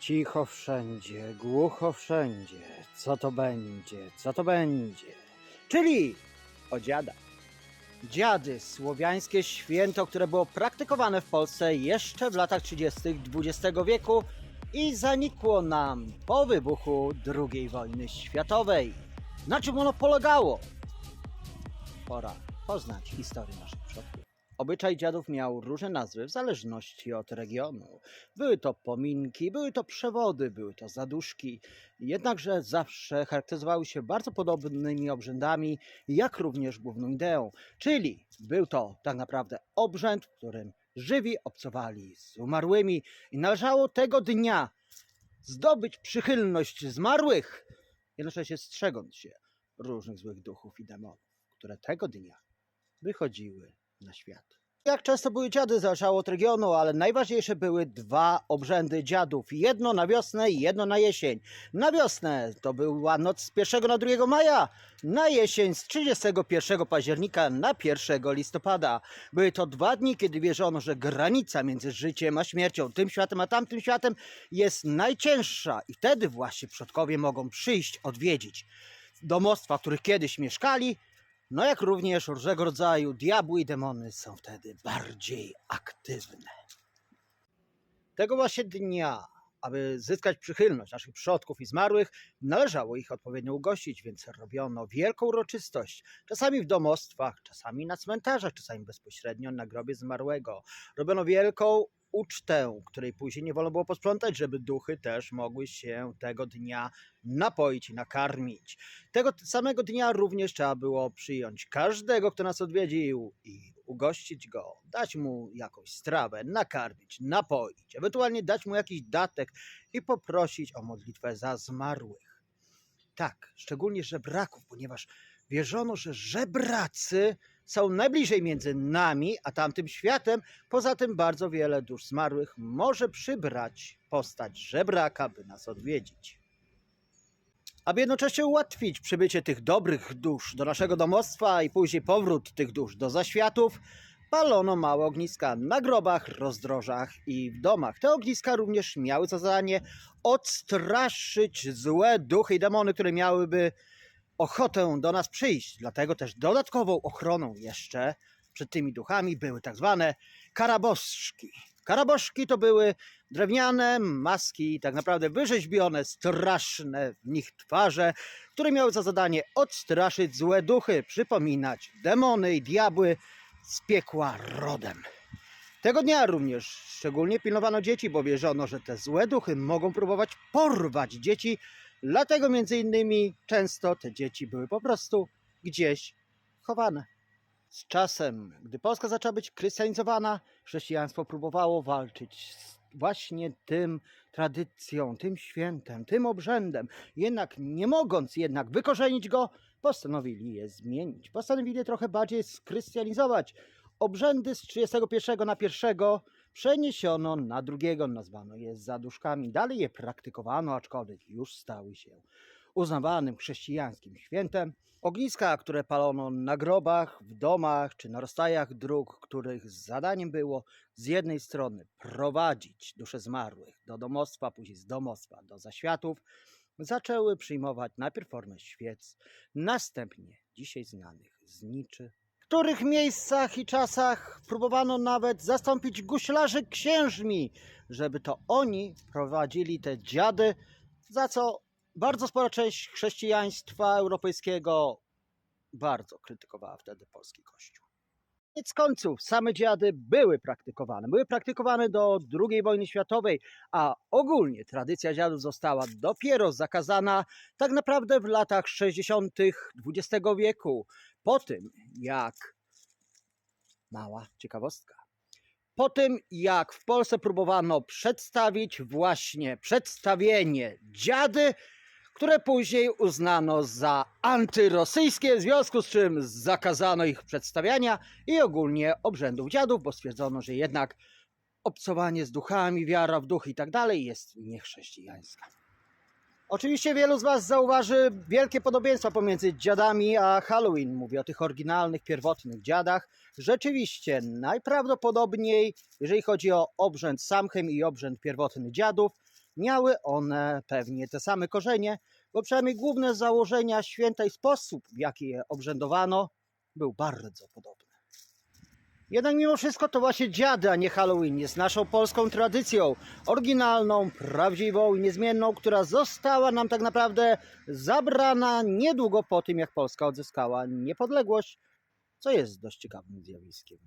Cicho wszędzie, głucho wszędzie. Co to będzie, co to będzie? Czyli o dziadach. Dziady, słowiańskie święto, które było praktykowane w Polsce jeszcze w latach 30. XX wieku i zanikło nam po wybuchu II wojny światowej. Na czym ono polegało? Pora poznać historię naszych przodków. Obyczaj dziadów miał różne nazwy w zależności od regionu. Były to pominki, były to przewody, były to zaduszki, jednakże zawsze charakteryzowały się bardzo podobnymi obrzędami, jak również główną ideą. Czyli był to tak naprawdę obrzęd, w którym żywi obcowali z umarłymi i należało tego dnia zdobyć przychylność zmarłych, jednocześnie strzegąc się różnych złych duchów i demonów, które tego dnia wychodziły na świat. Jak często były dziady, zależało od regionu, ale najważniejsze były dwa obrzędy dziadów. Jedno na wiosnę i jedno na jesień. Na wiosnę to była noc z 1 na 2 maja, na jesień z 31 października na 1 listopada. Były to dwa dni, kiedy wierzono, że granica między życiem a śmiercią, tym światem a tamtym światem jest najcięższa i wtedy właśnie przodkowie mogą przyjść, odwiedzić domostwa, w których kiedyś mieszkali, no jak również różnego rodzaju diabły i demony są wtedy bardziej aktywne. Tego właśnie dnia, aby zyskać przychylność naszych przodków i zmarłych, należało ich odpowiednio ugościć, więc robiono wielką uroczystość. Czasami w domostwach, czasami na cmentarzach, czasami bezpośrednio na grobie zmarłego. Robiono wielką ucztę, której później nie wolno było posprzątać, żeby duchy też mogły się tego dnia napoić nakarmić. Tego samego dnia również trzeba było przyjąć każdego, kto nas odwiedził i ugościć go, dać mu jakąś strawę, nakarmić, napoić, ewentualnie dać mu jakiś datek i poprosić o modlitwę za zmarłych. Tak, szczególnie żebraków, ponieważ wierzono, że żebracy są najbliżej między nami a tamtym światem. Poza tym bardzo wiele dusz zmarłych może przybrać postać żebraka, by nas odwiedzić. Aby jednocześnie ułatwić przybycie tych dobrych dusz do naszego domostwa i później powrót tych dusz do zaświatów, palono małe ogniska na grobach, rozdrożach i w domach. Te ogniska również miały za zadanie odstraszyć złe duchy i demony, które miałyby ochotę do nas przyjść. Dlatego też dodatkową ochroną jeszcze przed tymi duchami były tak zwane karaboszki. Karaboszki to były drewniane maski, tak naprawdę wyrzeźbione, straszne w nich twarze, które miały za zadanie odstraszyć złe duchy, przypominać demony i diabły z piekła rodem. Tego dnia również szczególnie pilnowano dzieci, bo wierzono, że te złe duchy mogą próbować porwać dzieci, dlatego między innymi często te dzieci były po prostu gdzieś chowane. Z czasem, gdy Polska zaczęła być chrystianizowana, chrześcijaństwo próbowało walczyć z właśnie tym tradycją, tym świętem, tym obrzędem. Jednak nie mogąc jednak wykorzenić go, postanowili je zmienić. Postanowili je trochę bardziej skrystianizować. Obrzędy z 31 na 1 przeniesiono na drugiego, nazwano je zaduszkami. Dalej je praktykowano, aczkolwiek już stały się uznawanym chrześcijańskim świętem. Ogniska, które palono na grobach, w domach czy na rozstajach dróg, których zadaniem było z jednej strony prowadzić dusze zmarłych do domostwa, później z domostwa do zaświatów, zaczęły przyjmować najpierw formę świec, następnie dzisiaj znanych zniczy. W których miejscach i czasach próbowano nawet zastąpić guślarzy księżmi, żeby to oni prowadzili te dziady, za co bardzo spora część chrześcijaństwa europejskiego bardzo krytykowała wtedy polski kościół. Koniec końców, same dziady były praktykowane. Były praktykowane do II wojny światowej, a ogólnie tradycja dziadów została dopiero zakazana tak naprawdę w latach 60. XX wieku. Po tym, jak mała ciekawostka. Po tym, jak w Polsce próbowano przedstawić właśnie przedstawienie dziady, które później uznano za antyrosyjskie, w związku z czym zakazano ich przedstawiania i ogólnie obrzędów dziadów, bo stwierdzono, że jednak obcowanie z duchami, wiara w duchy i tak dalej jest niechrześcijańska. Oczywiście wielu z Was zauważy wielkie podobieństwa pomiędzy dziadami a Halloween. Mówię o tych oryginalnych, pierwotnych dziadach. Rzeczywiście, najprawdopodobniej, jeżeli chodzi o obrzęd Samchem i obrzęd pierwotny dziadów, miały one pewnie te same korzenie, bo przynajmniej główne założenia święta i sposób, w jaki je obrzędowano, był bardzo podobny. Jednak mimo wszystko to właśnie dziady, a nie Halloween jest naszą polską tradycją, oryginalną, prawdziwą i niezmienną, która została nam tak naprawdę zabrana niedługo po tym, jak Polska odzyskała niepodległość, co jest dość ciekawym zjawiskiem.